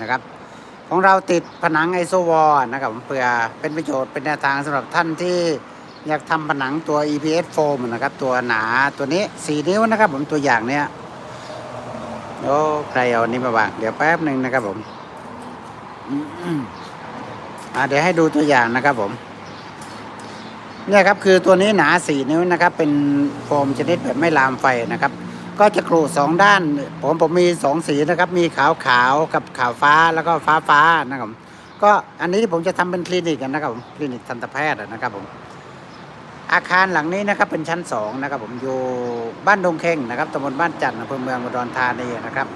นะครับ ของเราติดผนังไอโซวอลนะครับผมเพื่อเป็นประโยชน์เป็นแนวทางสำหรับท่านที่อยากทำผนังตัว EPS foam นะครับ ตัวหนาตัวนี้4นิ้วนะครับ ผมตัวอย่างเนี้ยโอ้ใครเอาอันนี้มาวางเดี๋ยวแป๊บหนึ่งนะครับผมอ่าเดี๋ยวให้ดูตัวอย่างนะครับผมเนี่ยครับคือตัวนี้หนา4นิ้วนะครับ เป็นโฟมชนิดแบบไม่ลามไฟนะครับ ก็จะกรูดสองด้าน ผมผมมีสองสีนะครับ มีขาวขาวกับขาวฟ้าแล้วก็ฟ้าฟ้านะครับก็อันนี้ผมจะทำเป็นคลินิกกันนะครับผมคลินิกทันตแพทย์นะครับผมอาคารหลังนี้นะครับเป็นชั้นสองนะครับผมอยู่บ้านดงเข่งนะครับตำบลบ้านจันทร์อำเภอเมืองอุดรธานีนะครับ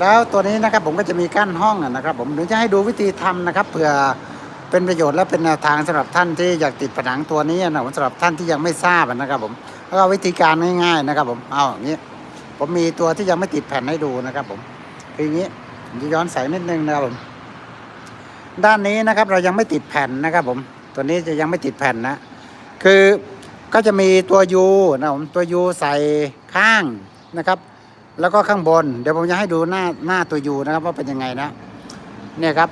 แล้วตัวนี้นะครับผมก็จะมีกั้นห้องนะครับ ผมถึงจะให้ดูวิธีทำนะครับเผื่อ เป็นประโยชน์และเป็นแนวทางสำหรับท่านที่อยากติดผนังตัวนี้นะผมสำหรับท่านที่ยังไม่ทราบนะครับผมแล้วก็วิธีการง่ายๆนะครับ ผมเอาอย่างนี้ผมมีตัวที่ยังไม่ติดแผ่นให้ดูนะครับ ผมคืออย่างนี้ย้อนใส่นิดนึงนะครับผม ด้านนี้นะครับเรายังไม่ติดแผ่นนะครับ ผม ตัวนี้จะยังไม่ติดแผ่นนะ คือก็จะมีตัวยูนะผมตัวยูใส่ข้างนะครับ แล้วก็ข้างบน เดี๋ยวผมจะให้ดูหน้าหน้าตัวยูนะครับว่าเป็นยังไงนะ เนี่ยครับ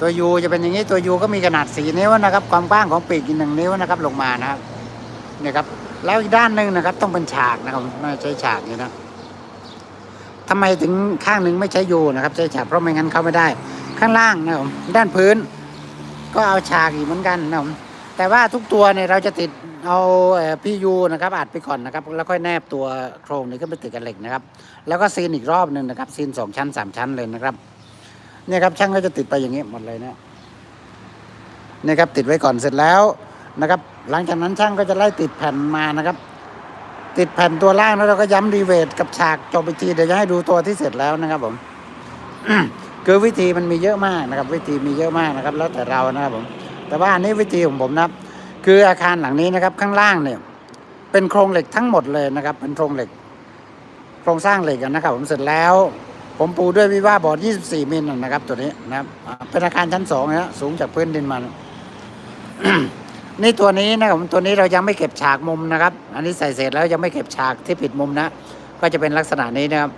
ตัวยูจะเป็นอย่างนี้ตัวยูก็มีขนาดสีนิ้วนะครับ ความกว้างของปีกอีกหนึ่งนิ้วนะครับ ลงมานะครับเนี่ยครับแล้วอีกด้านหนึ่งนะครับ ต้องเป็นฉากนะครับไม่ใช้ฉากนี่นะทำไมถึงข้างหนึ่งไม่ใช้ยูนะครับ ใช้ฉากเพราะไม่งั้นเข้าไม่ได้ ข้างล่างนะครับด้านพื้น ก็เอาฉากอีกเหมือนกันนะครับแต่ว่าทุกตัวเนี่ยเราจะติดเอาพียูนะครับอัดไปก่อนนะครับ แล้วค่อยแนบตัวโครงนี้ขึ้นไปติดกับเหล็กนะครับ แล้วก็ซีนอีกรอบหนึ่งนะครับซีนสองชั้นสามชั้นเลยนะครับ เนี่ยครับช่างก็จะติดไปอย่างนี้หมดเลยเนี่ยเนี่ยครับติดไว้ก่อนเสร็จแล้วนะครับ หลังจากนั้นช่างก็จะไล่ติดแผ่นมานะครับ ติดแผ่นตัวล่างแล้วเราก็ย้ำรีเวทกับฉากจบไปทีเดี๋ยวจะให้ดูตัวที่เสร็จแล้วนะครับผมคือวิธีมันมีเยอะมากนะครับ วิธีมีเยอะมากนะครับ แล้วแต่เรานะครับผม แต่ว่าอันนี้วิธีของผมนะครับ คืออาคารหลังนี้นะครับ ข้างล่างเนี่ย เป็นโครงเหล็กทั้งหมดเลยนะครับ เป็นโครงเหล็ก โครงสร้างเหล็กกันนะครับ ผมเสร็จแล้ว ผมปูด้วยวิว่าบอร์ด 24 มิลนะครับ ตัวนี้นะครับเป็นอาคารชั้นสองนะสูงจากพื้นดินมา นี่ตัวนี้นะครับผมตัวนี้เรายังไม่เก็บฉากมุมนะครับ อันนี้ใส่เสร็จแล้วยังไม่เก็บฉากที่ปิดมุมนะ ก็จะเป็นลักษณะนี้นะครับ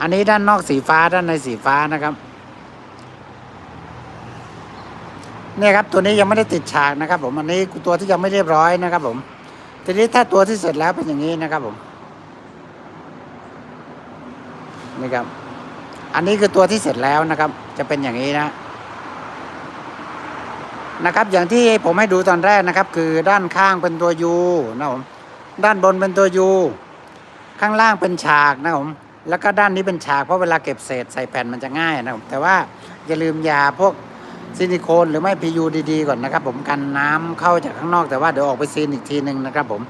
อันนี้ด้านนอกสีฟ้าด้านในสีฟ้านะครับเนี่ยครับตัวนี้ยังไม่ได้ติดฉากนะครับ ผมอันนี้ตัวที่ยังไม่เรียบร้อยนะครับ ผม ทีนี้ถ้าตัวที่เสร็จแล้วเป็นอย่างนี้นะครับผมนี่ครับ อันนี้คือตัวที่เสร็จแล้วนะครับ จะเป็นอย่างนี้นะนะครับ อย่างที่ผมให้ดูตอนแรกนะครับ คือด้านข้างเป็นตัวยูนะผมด้านบนเป็นตัวยูข้างล่างเป็นฉากนะผมแล้วก็ด้านนี้เป็นฉากเพราะเวลาเก็บเศษใส่แผ่นมันจะง่ายนะผมแต่ว่าอย่าลืมยาพวกซิลิโคนหรือไม่พียูดีๆก่อนนะครับ ผมกันน้ำเข้าจากข้างนอกแต่ว่าเดี๋ยวออกไปซีนอีกทีหนึ่งนะครับ ผม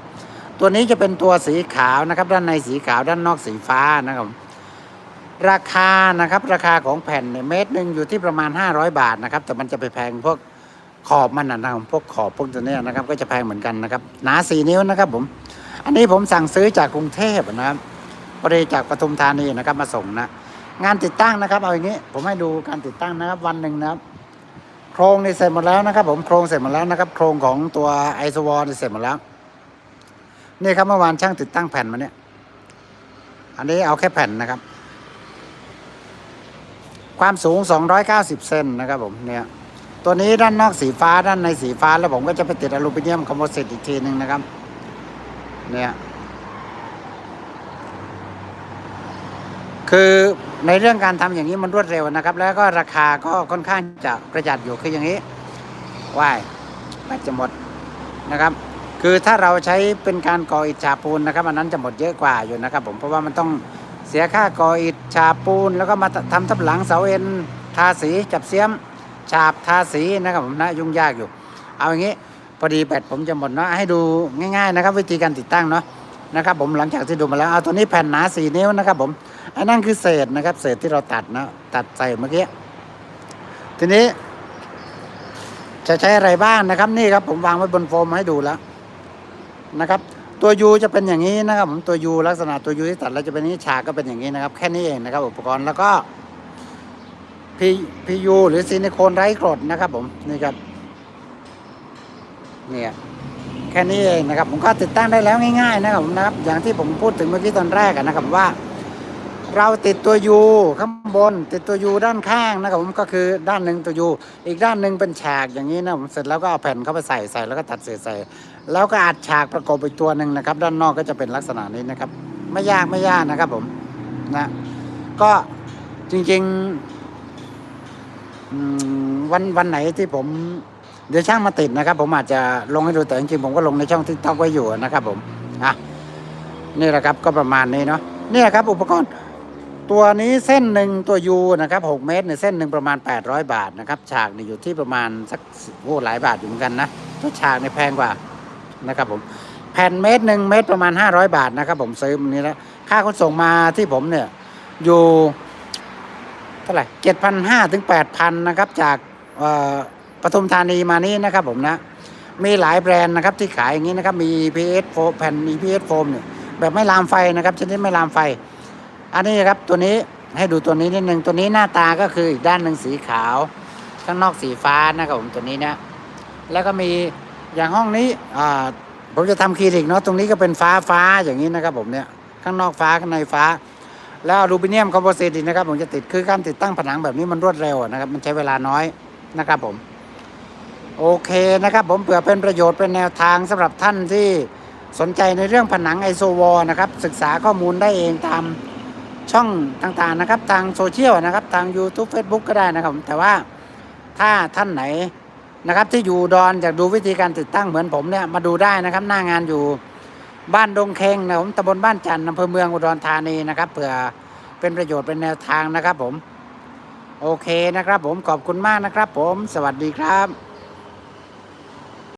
ตัวนี้จะเป็นตัวสีขาวนะครับ ด้านในสีขาวด้านนอกสีฟ้านะครับ ราคานะครับราคาของแผ่นเนี่ยเมตรหนึ่งอยู่ที่ประมาณ 500 บาทนะครับ แต่มันจะไปแพงพวกขอบมันนะครับพวกขอบพวกตัวเนี้ยนะครับ ก็จะแพงเหมือนกันนะครับ หนาสี่นิ้วนะครับผม อันนี้ผมสั่งซื้อจากกรุงเทพนะครับพอดีจากปทุมธานีนะครับมาส่งนะ งานติดตั้งนะครับ เอาอย่างนี้ ผมให้ดูการติดตั้งนะครับ วันหนึ่งนะครับ โครงนี่เสร็จหมดแล้วนะครับ ผมโครงเสร็จหมดแล้วนะครับ โครงของตัวไอซ์วอลนี่เสร็จหมดแล้ว นี่ครับเมื่อวานช่างติดตั้งแผ่นมาเนี่ย อันนี้เอาแค่แผ่นนะครับ ความสูง 290 เซนนะครับผมเนี่ยตัวนี้ด้านนอกสีฟ้าด้านในสีฟ้าแล้วผมก็จะไปติดอลูมิเนียมคอมโพสิตอีกทีหนึ่งนะครับ เนี่ยคือในเรื่องการทำอย่างนี้มันรวดเร็วนะครับ แล้วก็ราคาก็ค่อนข้างจะประหยัดอยู่คืออย่างนี้ว่ายแบตจะหมดนะครับ คือถ้าเราใช้เป็นการก่ออิฐฉาปูนนะครับอันนั้นจะหมดเยอะกว่าอยู่นะครับ ผมเพราะว่ามันต้อง เสียค่าก่ออิฐฉาบปูน แล้วก็มาทำทับหลังเสาเอ็นทาสีจับเสียมฉาบทาสีนะครับผมนะยุ่งยากอยู่ เอาอย่างนี้พอดีแบตผมจะหมดเนาะให้ดูง่ายๆนะครับ วิธีการติดตั้งเนาะนะครับผมหลังจากที่ดูมาแล้วเอาตัวนี้แผ่นหนาสี่นิ้วนะครับผมอันนั้นคือเศษนะครับ เศษที่เราตัดนะตัดใส่เมื่อกี้ทีนี้ จะใช้อะไรบ้างนะครับ นี่ครับผมวางไว้บนโฟมให้ดูแล้วนะครับ ตัวยูจะเป็นอย่างนี้นะครับผมตัวยูลักษณะตัวยูที่ตัดแล้วจะเป็นนี้ฉากก็เป็นอย่างนี้นะครับ แค่นี้เองนะครับ อุปกรณ์แล้วก็พีพียูหรือซิลิโคนไร้กรดนะครับ ผมนี่ครับเนี่ยแค่นี้เองนะครับ ผมก็ติดตั้งได้แล้วง่าย ๆ นะครับผมนะครับ อย่างที่ผมพูดถึงเมื่อกี้ตอนแรกนะครับว่า เราติดตัวยูข้างบน ติดตัวยูด้านข้างนะครับผมก็คือด้านหนึ่งตัวยูอีกด้านหนึ่งเป็นฉากอย่างนี้นะผมเสร็จแล้วก็เอาแผ่นเข้าไปใส่ใส่แล้วก็ตัดเศษใส่ แล้วก็อัดฉากประกอบอีกตัวหนึ่งนะครับ ด้านนอกก็จะเป็นลักษณะนี้นะครับ ไม่ยากไม่ยากนะครับผมนะก็จริงๆวันวันไหนที่ผมเดี๋ยวช่างมาติดนะครับ ผมอาจจะลงให้ดูแต่จริงๆผมก็ลงในช่องทิกตอกไว้อยู่นะครับ ผมอะนี่แหละครับก็ประมาณนี้เนาะนี่ยครับอุปกรณ์ ตัวนี้เส้นหนึ่งตัวยูนะครับหกเมตรเนี่ยเส้นหนึ่งประมาณ 800 บาทนะครับฉากนี่อยู่ที่ประมาณสักโอ้หลายบาทอยู่เหมือนกันนะตัวฉากเนี่แพงกว่านะครับผมแผ่นเมตรหนึ่งเมตรประมาณ 500 บาทนะครับผมซื้อมันนี้แล้วค่าขนส่งมาที่ผมเนี่ยอยู่เท่าไหร่เจ็ดพันห้าถึงแปดพันนะครับจากปทุมธานีมานี่นะครับผมนะ มีหลายแบรนด์นะครับที่ขายอย่างนี้นะครับมี EPS โฟมแผ่น EPS โฟมเนี่ยแบบไม่ลามไฟนะครับชนิดไม่ลามไฟ อันนี้ครับตัวนี้ให้ดูตัวนี้นิดนึงตัวนี้หน้าตาก็คืออีกด้านหนึ่งสีขาว ข้างนอกสีฟ้านะครับผมตัวนี้นะแล้วก็มีอย่างห้องนี้ผมจะทำคลินิกเนาะตรงนี้ก็เป็นฟ้าฟ้าอย่างนี้นะครับผมเนี่ยข้างนอกฟ้าข้างในฟ้า แล้วอลูมิเนียมคอมโพสิตนะครับผมจะติดคือการติดตั้งผนังแบบนี้มันรวดเร็วนะครับมันใช้เวลาน้อยนะครับผมโอเคนะครับผมเผื่อเป็นประโยชน์เป็นแนวทางสำหรับท่านที่สนใจในเรื่องผนังไอโซวอนะครับศึกษาข้อมูลได้เองตาม ช่องต่างๆนะครับ ทางโซเชียลนะครับ ทาง YouTube Facebook ก็ได้นะครับ แต่ว่าถ้าท่านไหนนะครับ ที่อยู่ดอนอยากดูวิธีการติดตั้งเหมือนผมเนี่ยมาดูได้นะครับ หน้างานอยู่บ้านดงเคงนะผมตำบลบ้านจันทร์อำเภอเมืองอุดรธานีนะครับเผื่อเป็นประโยชน์เป็นแนวทางนะครับผม โอเคนะครับผมขอบคุณมากนะครับผม สวัสดีครับ